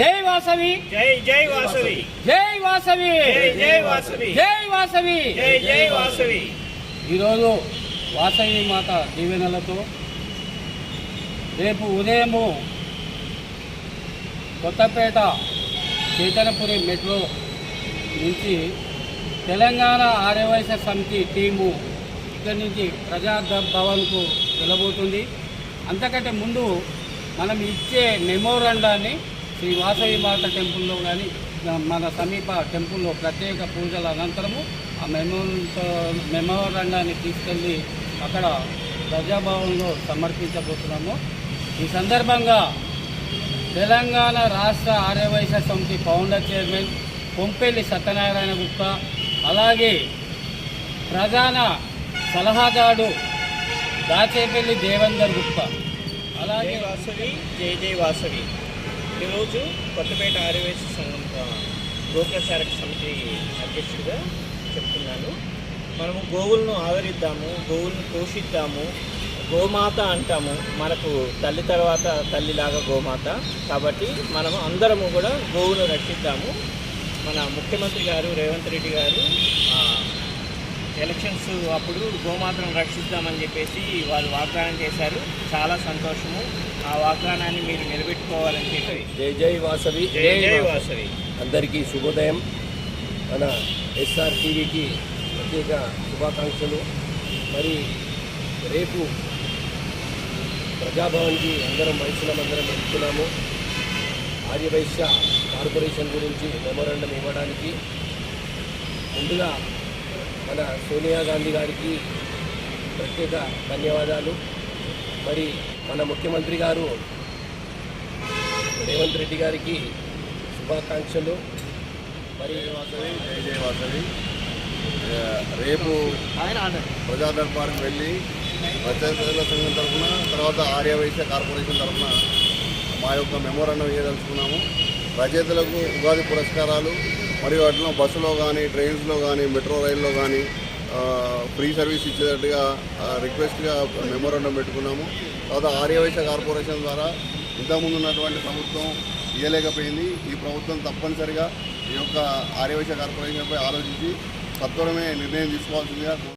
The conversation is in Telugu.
జై వాసవి. జై జై వాసవి. జై వాసవి. జై వాసవి. జై వాసవి. జై జై వాసవి. ఈరోజు వాసవి మాత దీవెనలతో రేపు ఉదయము కొత్తపేట చైతన్యపురి మెట్రో నుంచి తెలంగాణ ఆర్యవైశ్య సమితి టీము ఇక్కడి నుంచి ప్రజా భవన్కు వెళ్ళబోతుంది. అంతకంటే ముందు మనం ఇచ్చే మెమోరండాన్ని శ్రీ వాసవి మాత టెంపుల్లో కానీ మన సమీప టెంపుల్లో ప్రత్యేక పూజల అనంతరము ఆ మెమోరియల్తో మెమోరండాన్ని తీసుకెళ్ళి అక్కడ ప్రజాభవన్లో సమర్పించబోతున్నాము. ఈ సందర్భంగా తెలంగాణ రాష్ట్ర ఆర్యవైశ్య సమితి ఫౌండర్ చైర్మన్ కొంపెల్లి సత్యనారాయణ గుప్తా అలాగే ప్రధాన సలహాదారు దాచేపల్లి దేవేందర్ గుప్తా. అలాగే వాసవి. జయ జై వాసవి. ఈరోజు కొత్తపేట ఆర్యవేశ సంఘం గోప్రచారక సమితి అధ్యక్షుడిగా చెప్తున్నాను. మనము గోవులను ఆదరిద్దాము గోవులను పోషిద్దాము గోమాత అంటాము. మనకు తల్లి తర్వాత తల్లిలాగా గోమాత. కాబట్టి మనము అందరము కూడా గోవును రక్షిద్దాము. మన ముఖ్యమంత్రి గారు రేవంత్ రెడ్డి గారు ఎలక్షన్స్ అప్పుడు గోమాతను రక్షిద్దామని చెప్పేసి వాళ్ళు వాగ్దానం చేశారు. చాలా సంతోషము. ఆ వాగ్దానాన్ని మీరు నిలబెట్టుకోవాలని చెప్పి. జై జై వాసవి. జై జై వాసవి. అందరికీ శుభోదయం. మన ఎస్ఆర్ టీవీకి ప్రత్యేక శుభాకాంక్షలు. మరి రేపు ప్రజాభవన్కి అందరం వయసులం అందరం వెళ్తున్నాము. ఆర్యవైశ్య కార్పొరేషన్ గురించి మెమోరాండం ఇవ్వడానికి. ముందుగా మన సోనియా గాంధీ గారికి ప్రత్యేక ధన్యవాదాలు. మరి మన ముఖ్యమంత్రి గారు రేవంత్ రెడ్డి గారికి శుభాకాంక్షలు. మరి వాసవి జై వాసవి రేపు ప్రజా దర్బారం వెళ్ళి ప్రజల సంఘం తరఫున తర్వాత ఆర్యవైశ్య కార్పొరేషన్ తరఫున మా యొక్క మెమోరాండం ఇవ్వదలుచుకున్నాము రచయితలకు ఉగాది పురస్కారాలు మరియు వాటిలో బస్సులో కానీ ట్రైన్స్లో కానీ మెట్రో రైల్లో కానీ ఫ్రీ సర్వీస్ ఇచ్చేటట్టుగా రిక్వెస్ట్గా మెమోరాండం పెట్టుకున్నాము. తర్వాత ఆర్యవైశ్య కార్పొరేషన్ ద్వారా ఇంతకుముందు ఉన్నటువంటి ప్రభుత్వం ఇవ్వలేకపోయింది ఈ ప్రభుత్వం తప్పనిసరిగా ఈ యొక్క ఆర్యవైశ్య కార్పొరేషన్పై ఆలోచించి సత్వరమే నిర్ణయం తీసుకోవాల్సిందిగా